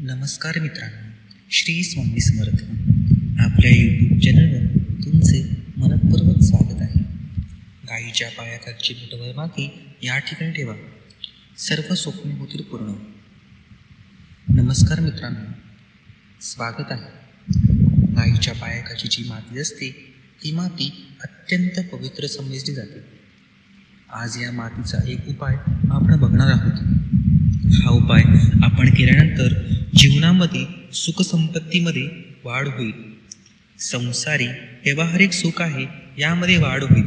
नमस्कार मित्रांनो श्री स्वामी समर्थ. आपल्या यूट्यूब चॅनलवर तुमचे मनपूर्वक स्वागत आहे. गाईच्या पायाखालची मुठभर माती या ठिकाणी ठेवा. सर्व स्वप्ने होतील पूर्ण. नमस्कार मित्रांनो स्वागत आहे. गाईच्या पायाखाची जी माती असते ती माती अत्यंत पवित्र समजली जाते. आज या मातीचा एक उपाय आपण बघणार आहोत. हा उपाय आपण केल्यानंतर जीवनामध्ये सुखसंपत्तीमध्ये वाढ होईल. संसारी व्यावहारिक सुख आहे यामध्ये वाढ होईल.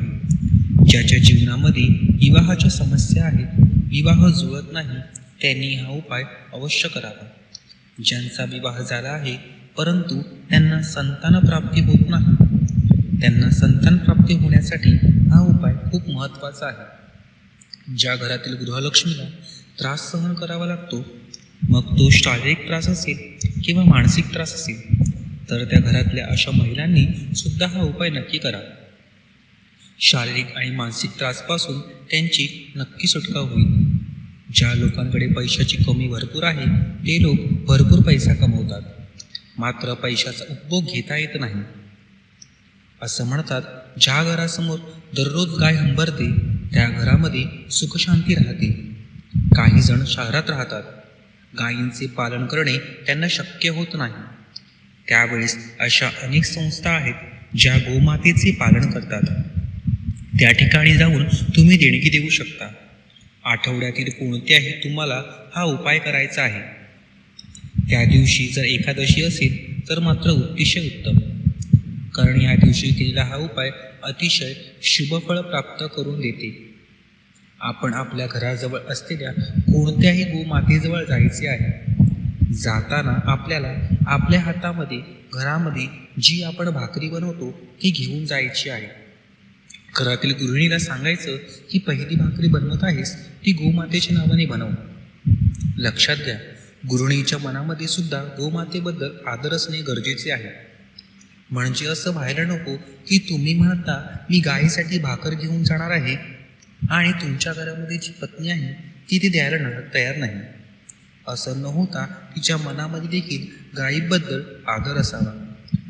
ज्याच्या जीवनामध्ये विवाहाच्या समस्या आहेत विवाह जुळत नाही त्यांनी हा उपाय अवश्य करावा. ज्यांचा विवाह झाला आहे परंतु त्यांना संतान प्राप्ती होत नाही. त्यांना संतान प्राप्ती होण्यासाठी हा उपाय खूप महत्त्वाचा आहे. ज्या घरातील गृहलक्ष्मीला त्रास सहन करावा लागतो. मग तो शारीरिक त्रास असेल किंवा मानसिक त्रास असेल तर त्या घरातल्या अशा महिलांनी सुद्धा हा उपाय नक्की करावा शारीरिक आणि मानसिक त्रासपासून त्यांची नक्की सुटका होईल. ज्या लोकांकडे पैशाची कमी भरपूर आहे ते लोक भरपूर पैसा कमवतात. मात्र पैशाचा उपभोग घेता येत नाही. असं म्हणतात ज्या घरासमोर दररोज गाय हंबरते त्या घरामध्ये सुखशांती राहते. काही जण शहरात राहतात. गायींचे पालन करणे त्यांना शक्य होत नाही. त्यावेळेस अशा अनेक संस्था आहेत ज्या गोमातेचे पालन करतात. त्या ठिकाणी जाऊन तुम्ही देणगी देऊ शकता. आठवड्यातील कोणत्याही तुम्हाला हा उपाय करायचा आहे. त्या दिवशी जर एकादशी असेल तर मात्र अतिशय उत्तम. कारण या दिवशी केलेला हा उपाय अतिशय शुभफळ प्राप्त करून देते. आपण आपल्या घराजवळ असलेल्या कोणत्याही गोमातेजवळ जायचे आहे. जाताना आपल्याला आपल्या हातामध्ये घरामध्ये जी आपण भाकरी बनवतो ती घेऊन जायची आहे. घरातील गृहिणीला सांगायचं की पहिली भाकरी बनवत आहेस ती गोमातेच्या नावाने बनव. लक्षात घ्या गृहिणीच्या मनामध्ये सुद्धा गोमातेबद्दल आदर असणे गरजेचे आहे. म्हणजे असं व्हायला नको की तुम्ही म्हणता मी गायीसाठी भाकर घेऊन जाणार आहे आणि तुमच्या घरामध्ये जी पत्नी आहे ती ती द्यायला न तयार नाही. असं न होता तिच्या मनामध्ये देखील गायीबद्दल आदर असावा.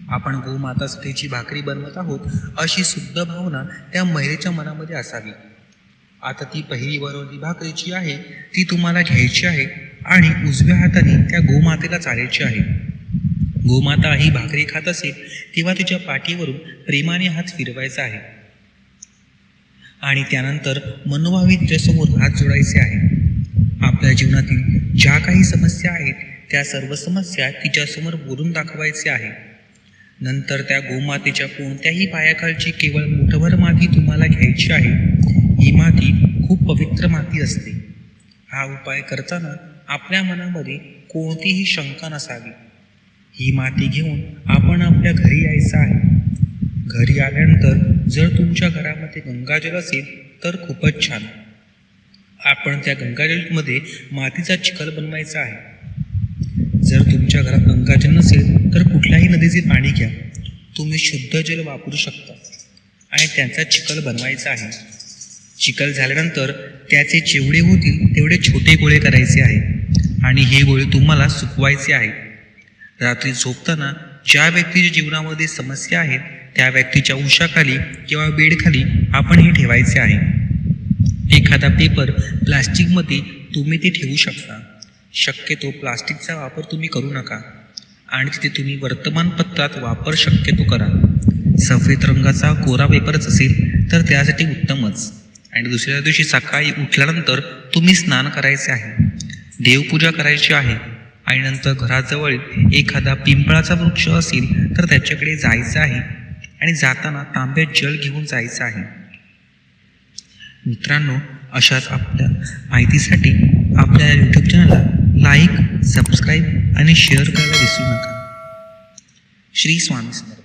आपण गोमाता जी भाकरी बनवत आहोत अशी शुद्ध भावना त्या महिलेच्या मनामध्ये असावी. आता ती पहिली वरवली भाकरी जी आहे ती तुम्हाला घ्यायची आहे आणि उजव्या हाताने त्या गोमातेला चालायची आहे. गोमाता ही भाकरी खात असेल तेव्हा तिच्या पाठीवरून प्रेमाने हात फिरवायचा आहे. आणि त्यानंतर मनोभावी तिच्यासमोर हात जोडायचे आहे. आपल्या जीवनातील ज्या काही समस्या आहेत त्या सर्व समस्या तिच्यासमोर बोलून दाखवायचे आहे. नंतर त्या गोमातेच्या कोणत्याही पायाखालची केवळ मुठभर माती तुम्हाला घ्यायची आहे. ही माती खूप पवित्र माती असते. हा उपाय करताना आपल्या मनामध्ये कोणतीही शंका नसावी. ही माती घेऊन आपण आपल्या घरी यायचं आहे. घरी आल्यानंतर जर तुमच्या घरामध्ये गंगाजल असेल तर खूपच छान. आपण त्या गंगाजलमध्ये मातीचा चिखल बनवायचा आहे. जर तुमच्या घरात गंगाजल नसेल तर कुठल्याही नदीचे पाणी घ्या. तुम्ही शुद्ध जल वापरू शकता आणि त्याचा चिखल बनवायचा आहे. चिखल झाल्यानंतर त्याचे जेवढे होतील तेवढे छोटे गोळे करायचे आहे आणि हे गोळे तुम्हाला सुकवायचे आहे. रात्री झोपताना ज्या व्यक्तीच्या जीवनामध्ये समस्या आहेत त्या व्यक्तीच्या उशाखाली किंवा बेडखाली आपण हे ठेवायचे आहे. एखादा पेपर प्लास्टिकमध्ये तुम्ही ते ठेवू शकता. शक्यतो प्लास्टिकचा वापर तुम्ही करू नका आणि तिथे तुम्ही वर्तमानपत्रात वापर शक्यतो करा. सफेद रंगाचा कोरा पेपरच असेल तर त्यासाठी उत्तमच. आणि दुसऱ्या दिवशी सकाळी उठल्यानंतर तुम्ही स्नान करायचे आहे. देवपूजा करायची आहे. आणि नंतर घराजवळ एखादा पिंपळाचा वृक्ष असेल तर त्याच्याकडे जायचं आहे. आणि जाताना तांब्यात जल घेऊन जायचं आहे. मित्रांनो अशाच आपल्या माहितीसाठी आपल्या यूट्यूब चॅनलला लाईक सबस्क्राईब आणि शेअर करायला विसरू नका. श्री स्वामी समर्थ.